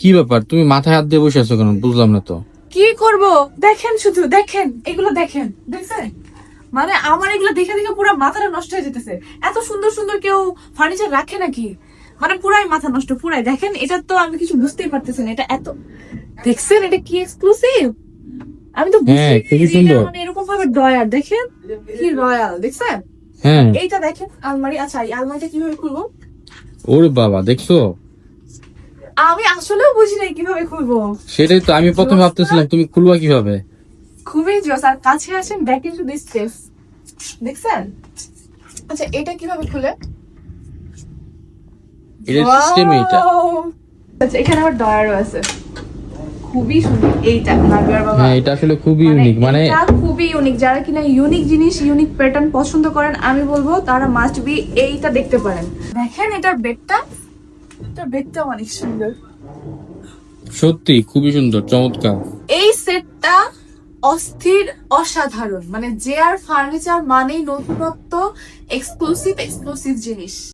কি ব্যাপার? তুমি মাথায় হাত দিয়ে বসে আছো কেন? বুঝলাম না তো। কি করব? দেখেন শুধু দেখেন এগুলো দেখেন দেখছেন? মানে আমার এগুলো দেখে দেখে পুরো মাথাটা নষ্ট হয়ে যেতেছে। এত সুন্দর সুন্দর কেউ ফার্নিচার রাখে নাকি? মানে পুরাই মাথা নষ্ট পুরাই। দেখেন এটা তো আমি কিছু বুঝতেই পারতেছি না এটা এত দেখছেন এটা কি এক্সক্লুসিভ আমি তো হ্যাঁ, সুন্দর। মানে এরকম ভাবে ডয়ার দেখেন কি রয়্যাল দেখছেন? হ্যাঁ। এইটা দেখেন আলমারি আচ্ছা এই আলমারিটা কীভাবে খুলবো? ওরে বাবা দেখছ? আমি আসলেও বুঝি নাই কীভাবে খুলবো। সেটাই তো আমি প্রথমে ভাবতেছিলাম তুমি খুলবা কীভাবে? খুবই জোস আর কাছে আসেন ব্যাক ইনটু দিস স্পেস দেখছেন? আচ্ছা এটা কীভাবে খুলে? এটা সিস্টেম Wow! আচ্ছা এখানে আবার ডয়ারও আছে। খুবই সুন্দর এইটা বাবা। হ্যাঁ এটা আসলে খুবই ইউনিক মানে এটা খুবই ইউনিক যারা কিনা ইউনিক জিনিস ইউনিক প্যাটার্ন পছন্দ করেন আমি বলব তারা মাস্ট বি এইটা দেখতে পারেন। দেখেন এটার বেডটা বেডটা অনেক সুন্দর। সত্যি খুবই সুন্দর চমৎকার। এই সেটটা অস্থির অসাধারণ। মানে যে আর ফার্নিচার মানেই নতুনত্ব এক্সক্লুসিভ এক্সক্লুসিভ জিনিস।